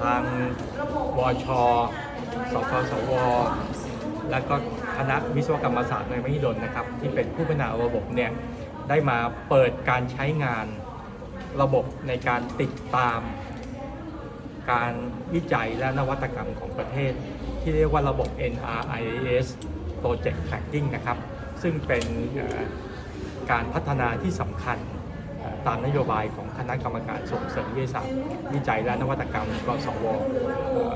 ทางวชสกสว และก็คณะวิศวกรรมศาสตร์ในมหิดลนะครับ ที่เป็นผู้พัฒนาระบบเนี่ยได้มาเปิดการใช้งานระบบในการติดตาม การวิจัยและนวัตกรรมของประเทศ ที่เรียกว่าระบบ NRIS Project Tracking นะครับ ซึ่งเป็นการพัฒนาที่สำคัญ ตามนโยบายของคณะกรรมการส่งเสริมวิทยาศาสตร์วิจัยและนวัตกรรมกสว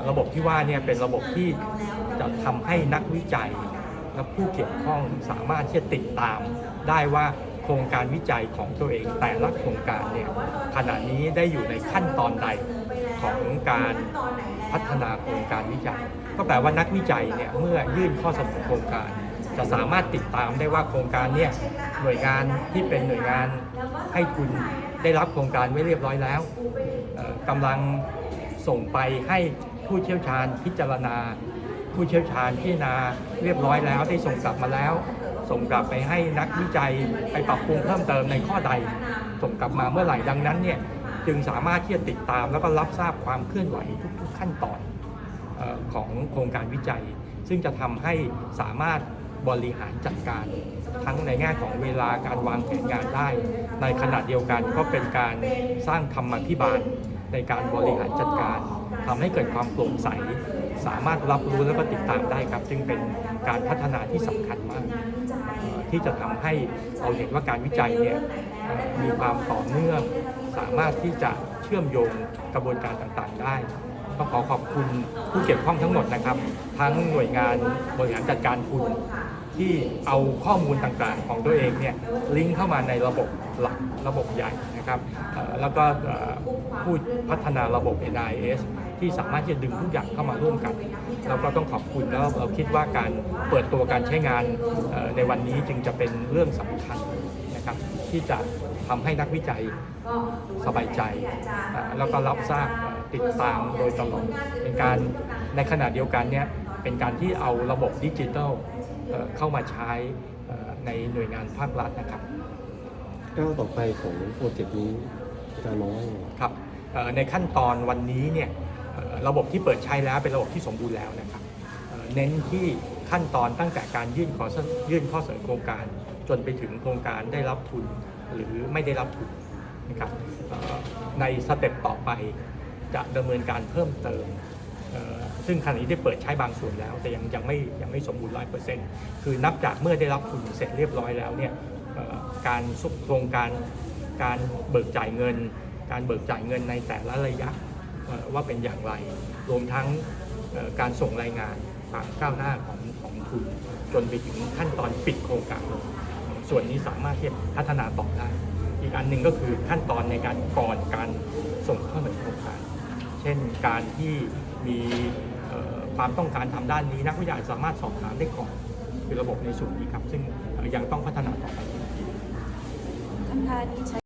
ระบบที่ว่าเนี่ยเป็นระบบที่จะทำให้นักวิจัยและผู้เกี่ยวข้องสามารถที่จะติดตามได้ว่าโครงการวิจัยของตัวเองแต่ละโครงการเนี่ยขณะนี้ได้อยู่ในขั้นตอนใดของการพัฒนาโครงการวิจัย ก็แปลว่านักวิจัยเนี่ยเมื่อยื่นข้อเสนอโครงการ จะสามารถติดตามได้ว่าโครงการเนี่ยหน่วยงานที่เป็นหน่วยงานให้ทุนได้รับโครงการไว้เรียบร้อยแล้วกำลังส่งไปให้ผู้เชี่ยวชาญพิจารณา ผู้เชี่ยวชาญพิจารณาเรียบร้อยแล้วได้ส่งกลับมาแล้ว ส่งกลับไปให้นักวิจัยไปปรับปรุงเพิ่มเติมในข้อใด ส่งกลับมาเมื่อไหร่ดังนั้นเนี่ยจึงสามารถที่จะติดตามแล้วก็รับทราบความเคลื่อนไหวทุก ๆ ขั้นตอนของโครงการวิจัย ซึ่งจะทำให้สามารถ บริหารจัดการทั้งในแง่ของเวลาการวางแผนงานได้ ในขณะเดียวกันก็เป็นการสร้างธรรมาภิบาลในการบริหารจัดการทำให้เกิดความโปร่งใส สามารถรับรู้แล้วก็ติดตามได้ครับ จึงเป็นการพัฒนาที่สำคัญมาก ที่จะทำให้เราเห็นว่าการวิจัยเนี่ยมีความต่อเนื่อง สามารถที่จะเชื่อมโยงกระบวนการต่างๆได้ต้องขอขอบคุณผู้เกี่ยวข้องทั้งหมดนะครับ ทั้งหน่วยงานบริหารจัดการทุน ที่เอาข้อมูลต่างๆของตัวเองเนี่ยลิงก์เข้ามาในระบบหลักระบบใหญ่นะครับแล้วก็ผู้พัฒนาระบบ NIS ที่สามารถที่จะดึงทุกอย่างเข้ามาร่วมกันเราก็ต้องขอบคุณแล้วเราคิดว่าการเปิดตัวการใช้งานในวันนี้จึงจะเป็นเรื่องสำคัญนะครับที่จะทำให้นักวิจัยสบายใจ แล้วก็รับทราบติดตามโดยตลอดเป็นการในขณะเดียวกันเนี่ยเป็นการที่เอาระบบดิจิทัล เอ่อเข้ามาใช้เอ่อในหน่วยงานภาครัฐนะครับก้าวต่อไปของโปรเจกต์นี้อาจารย์มองว่ายังไงครับเอ่อในขั้นตอนวันนี้เนี่ยเอ่อระบบที่เปิดใช้แล้วเป็นระบบที่สมบูรณ์แล้วนะครับเอ่อเน้นที่ขั้นตอนตั้งแต่การยื่นขอเสนยื่นข้อเสนอโครงการ จนไปถึงโครงการได้รับทุนหรือไม่ได้รับทุนนะครับเอ่อในสเต็ปต่อไปจะดำเนินการเพิ่มเติมเอ่อ ซึ่งขณะนี้ได้เปิดใช้บางส่วนแล้ว แต่ยังยังไม่ยังไม่สมบูรณ์ร้อยเปอร์เซ็นต์คือนับจากเมื่อได้รับทุนเสร็จเรียบร้อยแล้วเนี่ยการสุโครงการการเบิกจ่ายเงิน การเบิกจ่ายเงินในแต่ละระยะว่าเป็นอย่างไร รวมทั้งการส่งรายงานความก้าวหน้าของของทุนจนไปถึงขั้นตอนปิดโครงการส่วนนี้สามารถที่จะพัฒนาต่อได้ อีกอันหนึ่งก็คือขั้นตอนในการก่อนการส่งเข้าในโครงการ เช่นการที่ มีความต้องการทำด้านนี้นักวิทยาศาสตร์สามารถสอบถามได้ก่อนคือระบบในส่วนนี้ครับ ซึ่งยังต้องพัฒนาต่อไปคำถามนี้ใช้